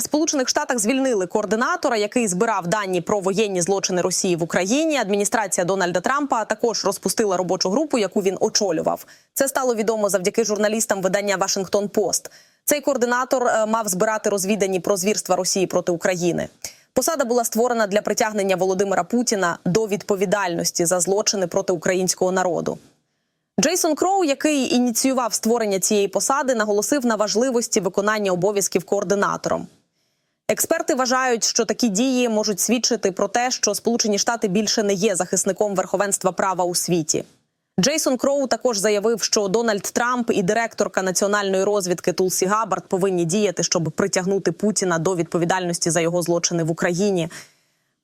Сполучених Штатах звільнили координатора, який збирав дані про воєнні злочини Росії в Україні. Адміністрація Дональда Трампа також розпустила робочу групу, яку він очолював. Це стало відомо завдяки журналістам видання Вашингтон Пост. Цей координатор е, мав збирати розвідані про звірства Росії проти України. Посада була створена для притягнення Володимира Путіна до відповідальності за злочини проти українського народу. Джейсон Кроу, який ініціював створення цієї посади, наголосив на важливості виконання обов'язків координатором. Експерти вважають, що такі дії можуть свідчити про те, що Сполучені Штати більше не є захисником верховенства права у світі. Джейсон Кроу також заявив, що Дональд Трамп і директорка національної розвідки Тулсі Габбард повинні діяти, щоб притягнути Путіна до відповідальності за його злочини в Україні.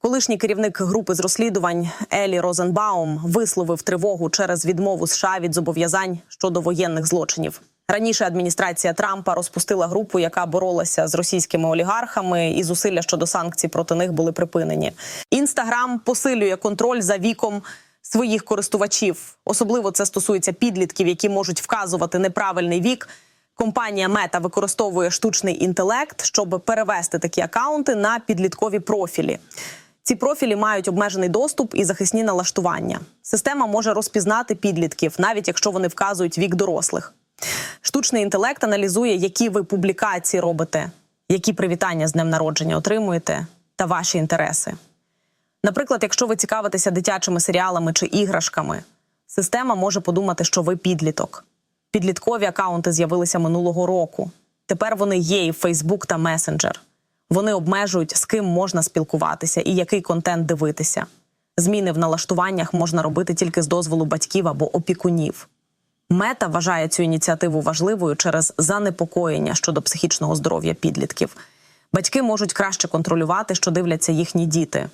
Колишній керівник групи з розслідувань Елі Розенбаум висловив тривогу через відмову США від зобов'язань щодо воєнних злочинів. Раніше адміністрація Трампа розпустила групу, яка боролася з російськими олігархами, і зусилля щодо санкцій проти них були припинені. Інстаграм посилює контроль за віком своїх користувачів. Особливо це стосується підлітків, які можуть вказувати неправильний вік. Компанія Мета використовує штучний інтелект, щоб перевести такі акаунти на підліткові профілі. Ці профілі мають обмежений доступ і захисні налаштування. Система може розпізнати підлітків, навіть якщо вони вказують вік дорослих. Штучний інтелект аналізує, які ви публікації робите, які привітання з днем народження отримуєте та ваші інтереси. Наприклад, якщо ви цікавитеся дитячими серіалами чи іграшками, система може подумати, що ви підліток. Підліткові акаунти з'явилися минулого року. Тепер вони є і в Facebook та Messenger. Вони обмежують, з ким можна спілкуватися і який контент дивитися. Зміни в налаштуваннях можна робити тільки з дозволу батьків або опікунів. Мета вважає цю ініціативу важливою через занепокоєння щодо психічного здоров'я підлітків. Батьки можуть краще контролювати, що дивляться їхні діти.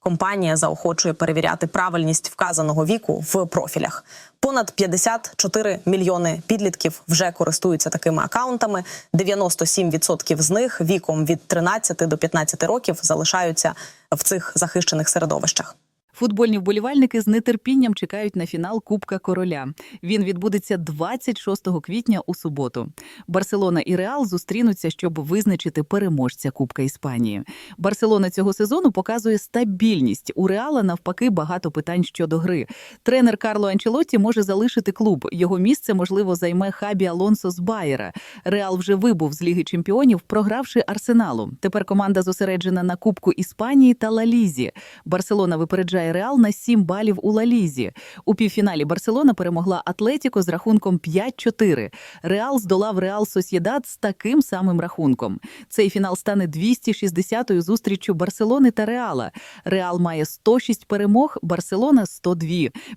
Компанія заохочує перевіряти правильність вказаного віку в профілях. Понад 54 мільйони підлітків вже користуються такими акаунтами. 97% з них віком від 13 до 15 років залишаються в цих захищених середовищах. Футбольні вболівальники з нетерпінням чекають на фінал Кубка Короля. Він відбудеться 26 квітня у суботу. Барселона і Реал зустрінуться, щоб визначити переможця Кубка Іспанії. Барселона цього сезону показує стабільність. У Реала навпаки багато питань щодо гри. Тренер Карло Анчелотті може залишити клуб. Його місце можливо займе Хабі Алонсо з Байера. Реал вже вибув з Ліги Чемпіонів, програвши Арсеналу. Тепер команда зосереджена на Кубку Іспанії та Ла-Лізі. Барселона випереджає Реал на 7 балів у Ла-Лізі. У півфіналі Барселона перемогла Атлетіко з рахунком 5-4. Реал здолав Реал Сосєдад з таким самим рахунком. Цей фінал стане 260-ю зустріччю Барселони та Реала. Реал має 106 перемог, Барселона 102.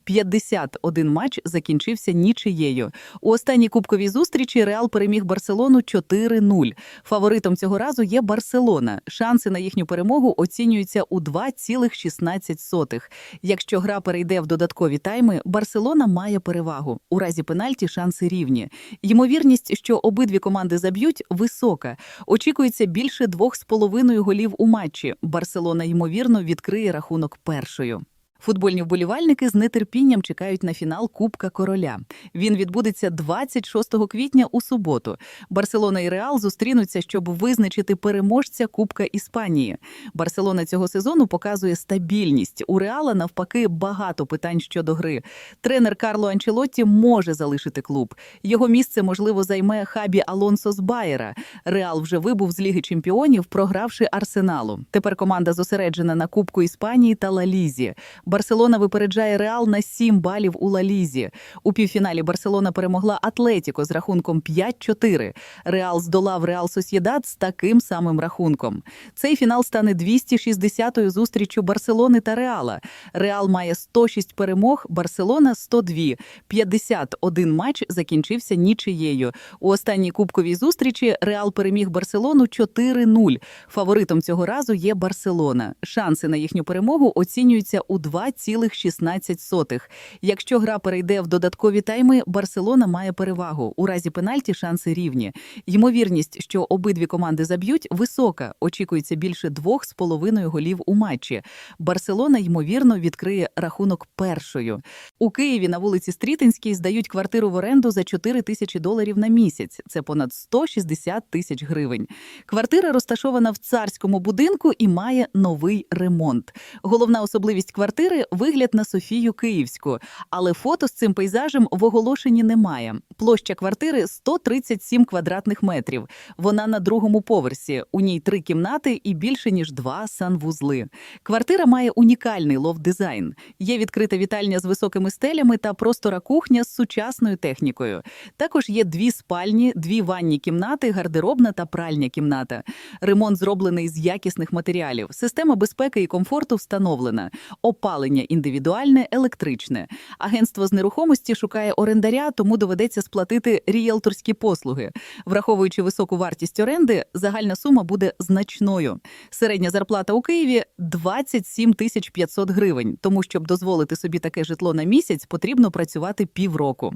51 матч закінчився нічиєю. У останній кубковій зустрічі Реал переміг Барселону 4-0. Фаворитом цього разу є Барселона. Шанси на їхню перемогу оцінюються у 2,16. Якщо гра перейде в додаткові тайми, Барселона має перевагу. У разі пенальті шанси рівні. Ймовірність, що обидві команди заб'ють, висока. Очікується більше двох з половиною голів у матчі. Барселона ймовірно відкриє рахунок першою. Футбольні вболівальники з нетерпінням чекають на фінал Кубка Короля. Він відбудеться 26 квітня у суботу. Барселона і Реал зустрінуться, щоб визначити переможця Кубка Іспанії. Барселона цього сезону показує стабільність. У Реала навпаки багато питань щодо гри. Тренер Карло Анчелотті може залишити клуб. Його місце можливо займе Хабі Алонсо з Байера. Реал вже вибув з Ліги Чемпіонів, програвши Арсеналу. Тепер команда зосереджена на Кубку Іспанії та Ла-Лізі. Барселона випереджає Реал на 7 балів у Ла-Лізі. У півфіналі Барселона перемогла Атлетіко з рахунком 5-4. Реал здолав Реал Сосєдад з таким самим рахунком. Цей фінал стане 260-ю зустріччю Барселони та Реала. Реал має 106 перемог, Барселона 102. 51 матч закінчився нічиєю. У останній кубковій зустрічі Реал переміг Барселону 4-0. Фаворитом цього разу є Барселона. Шанси на їхню перемогу оцінюються у 2 2,16. Якщо гра перейде в додаткові тайми, Барселона має перевагу. У разі пенальті шанси рівні. Ймовірність, що обидві команди заб'ють, висока. Очікується більше двох з половиною голів у матчі. Барселона ймовірно відкриє рахунок першою. У Києві на вулиці Стрітинській здають квартиру в оренду за 4 тисячі доларів на місяць. Це понад 160 тисяч гривень. Квартира розташована в царському будинку і має новий ремонт. Головна особливість квартири вигляд на Софію Київську, але фото з цим пейзажем в оголошенні немає. Площа квартири 137 квадратних метрів. Вона на другому поверсі. У ній три кімнати і більше ніж два санвузли. Квартира має унікальний лофт-дизайн. Є відкрита вітальня з високими стелями та простора кухня з сучасною технікою. Також є дві спальні, дві ванні кімнати, гардеробна та пральня кімната. Ремонт зроблений з якісних матеріалів. Система безпеки і комфорту встановлена. Опалення індивідуальне, електричне. Агентство з нерухомості шукає орендаря, тому доведеться сплатити ріелторські послуги. Враховуючи високу вартість оренди, загальна сума буде значною. Середня зарплата у Києві 27 тисяч 500 гривень. Тому, щоб дозволити собі таке житло на місяць, потрібно працювати півроку.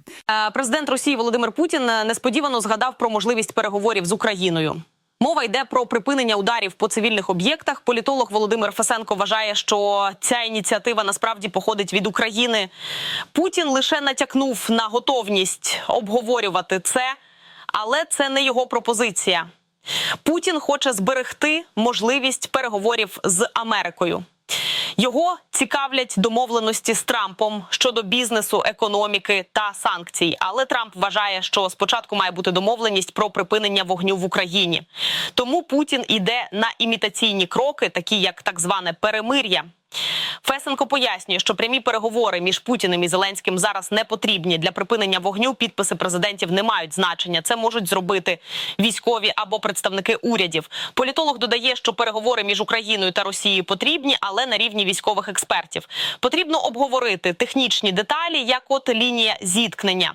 Е, Президент Росії Володимир Путін е, несподівано згадав про можливість переговорів з Україною. Мова йде про припинення ударів по цивільних об'єктах. Політолог Володимир Фесенко вважає, що ця ініціатива насправді походить від України. Путін лише натякнув на готовність обговорювати це, але це не його пропозиція. Путін хоче зберегти можливість переговорів з Америкою. Його цікавлять домовленості з Трампом щодо бізнесу, економіки та санкцій. Але Трамп вважає, що спочатку має бути домовленість про припинення вогню в Україні. Тому Путін іде на імітаційні кроки, такі як так зване перемир'я. Фесенко пояснює, що прямі переговори між Путіним і Зеленським зараз не потрібні для припинення вогню. Підписи президентів не мають значення. Це можуть зробити військові або представники урядів. Політолог додає, що переговори між Україною та Росією потрібні, але на рівні військових експертів. Потрібно обговорити технічні деталі, як от лінія зіткнення.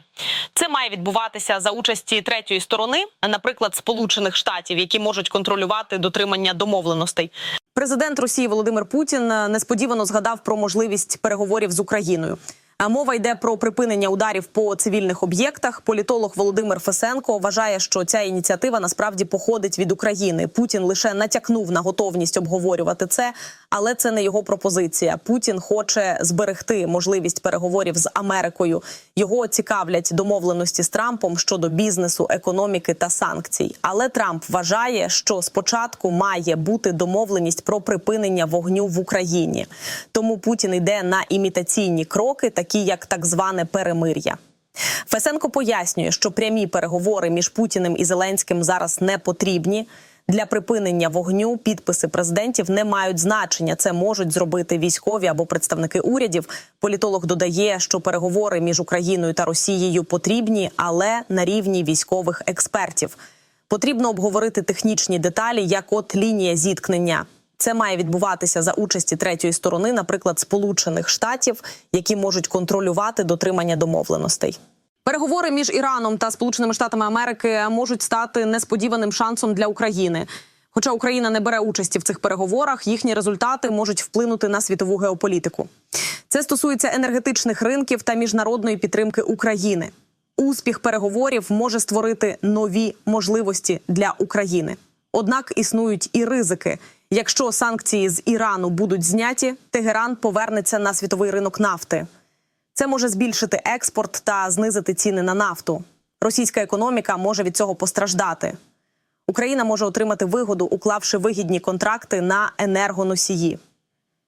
Це має відбуватися за участі третьої сторони, наприклад, Сполучених Штатів, які можуть контролювати дотримання домовленостей. Президент Росії Володимир Путін е, несподівано згадав про можливість переговорів з Україною. А Мова йде про припинення ударів по цивільних об'єктах. Політолог Володимир Фесенко вважає, що ця ініціатива насправді походить від України. Путін лише натякнув на готовність обговорювати це, але це не його пропозиція. Путін хоче зберегти можливість переговорів з Америкою. Його цікавлять домовленості з Трампом щодо бізнесу, економіки та санкцій. Але Трамп вважає, що спочатку має бути домовленість про припинення вогню в Україні. Тому Путін йде на імітаційні кроки, як так зване перемир'я. Фесенко пояснює, що прямі переговори між Путіним і Зеленським зараз не потрібні. Для припинення вогню підписи президентів не мають значення. Це можуть зробити військові або представники урядів. Політолог додає, що переговори між Україною та Росією потрібні, але на рівні військових експертів. Потрібно обговорити технічні деталі, як от лінія зіткнення. Це має відбуватися за участі третьої сторони, наприклад, Сполучених Штатів, які можуть контролювати дотримання домовленостей. Переговори між Іраном та Сполученими Штатами Америки можуть стати несподіваним шансом для України. Хоча Україна не бере участі в цих переговорах, їхні результати можуть вплинути на світову геополітику. Це стосується енергетичних ринків та міжнародної підтримки України. Успіх переговорів може створити нові можливості для України. Однак існують і ризики. Якщо санкції з Ірану будуть зняті, Тегеран повернеться на світовий ринок нафти. Це може збільшити експорт та знизити ціни на нафту. Російська економіка може від цього постраждати. Україна може отримати вигоду, уклавши вигідні контракти на енергоносії.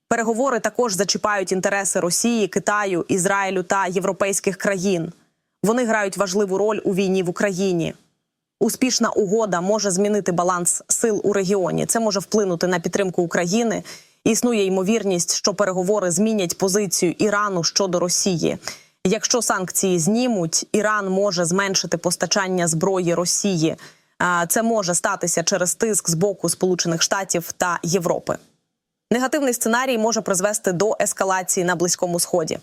Переговори також зачіпають інтереси Росії, Китаю, Ізраїлю та європейських країн. Вони грають важливу роль у війні в Україні. Успішна угода може змінити баланс сил у регіоні. Це може вплинути на підтримку України. Існує ймовірність, що переговори змінять позицію Ірану щодо Росії. Якщо санкції знімуть, Іран може зменшити постачання зброї Росії. Це може статися через тиск з боку Сполучених Штатів та Європи. Негативний сценарій може призвести до ескалації на близькому сході.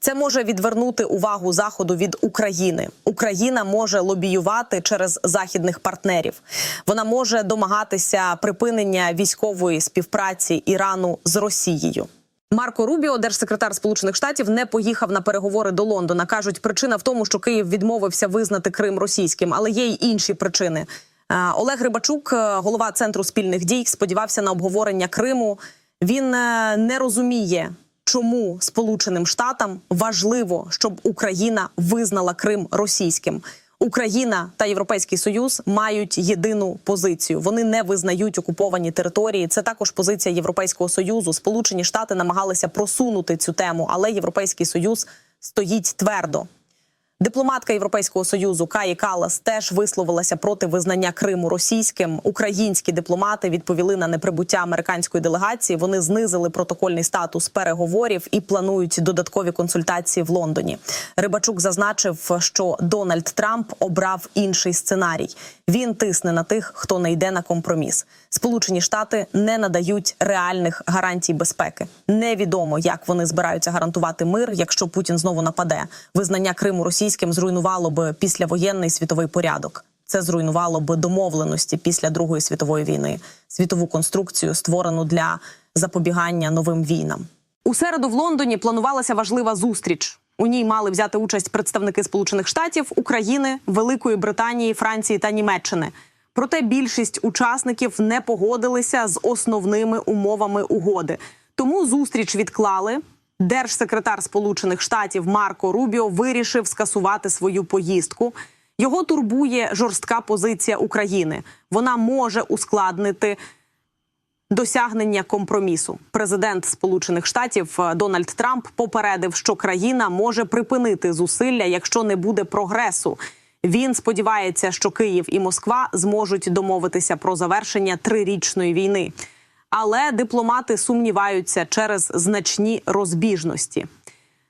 Це може відвернути увагу заходу від України. Україна може лобіювати через західних партнерів. Вона може домагатися припинення військової співпраці Ірану з Росією. Марко Рубіо, держсекретар Сполучених Штатів, не поїхав на переговори до Лондона. кажуть, причина в тому, що Київ відмовився визнати Крим російським, але є й інші причини. Е, Олег Рибачук, е, голова центру спільних дій, сподівався на обговорення Криму. Він е, не розуміє, чому Сполученим Штатам важливо, щоб Україна визнала Крим російським. Україна та Європейський Союз мають єдину позицію. Вони не визнають окуповані території. Це також позиція Європейського союзу. Сполучені Штати намагалися просунути цю тему, але Європейський Союз стоїть твердо. Дипломатка Європейського союзу Каї Калас теж висловилася проти визнання Криму російським. Українські дипломати відповіли на неприбуття американської делегації. Вони знизили протокольний статус переговорів і планують додаткові консультації в Лондоні. Рибачук зазначив, що Дональд Трамп обрав інший сценарій. Він тисне на тих, хто не йде на компроміс. Сполучені Штати не надають реальних гарантій безпеки. Невідомо, як вони збираються гарантувати мир, якщо Путін знову нападе. Визнання Криму російським зруйнувало би післявоєнний світовий порядок. Це зруйнувало би домовленості після Другої світової війни, світову конструкцію, створену для запобігання новим війнам. У середу в Лондоні планувалася важлива зустріч. У ній мали взяти участь представники Сполучених Штатів, України, Великої Британії, Франції та Німеччини. Проте більшість учасників не погодилися з основними умовами угоди. Тому зустріч відклали. Держсекретар Сполучених Штатів Марко Рубіо вирішив скасувати свою поїздку. Його турбує жорстка позиція України. Вона може ускладнити досягнення компромісу. Президент Сполучених Штатів е, Дональд Трамп попередив, що країна може припинити зусилля, якщо не буде прогресу. Він сподівається, що Київ і Москва зможуть домовитися про завершення трирічної війни. Але дипломати сумніваються через значні розбіжності.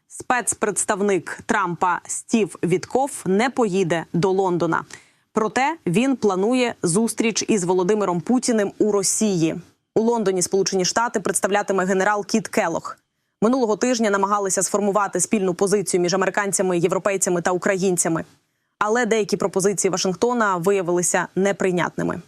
Спецпредставник Трампа Стів Вітков не поїде до Лондона. Проте він планує зустріч із Володимиром Путіним у Росії. У Лондоні Сполучені Штати представлятиме генерал Кіт Келох. Минулого тижня намагалися сформувати спільну позицію між американцями, європейцями та українцями. Але деякі пропозиції Вашингтона виявилися неприйнятними.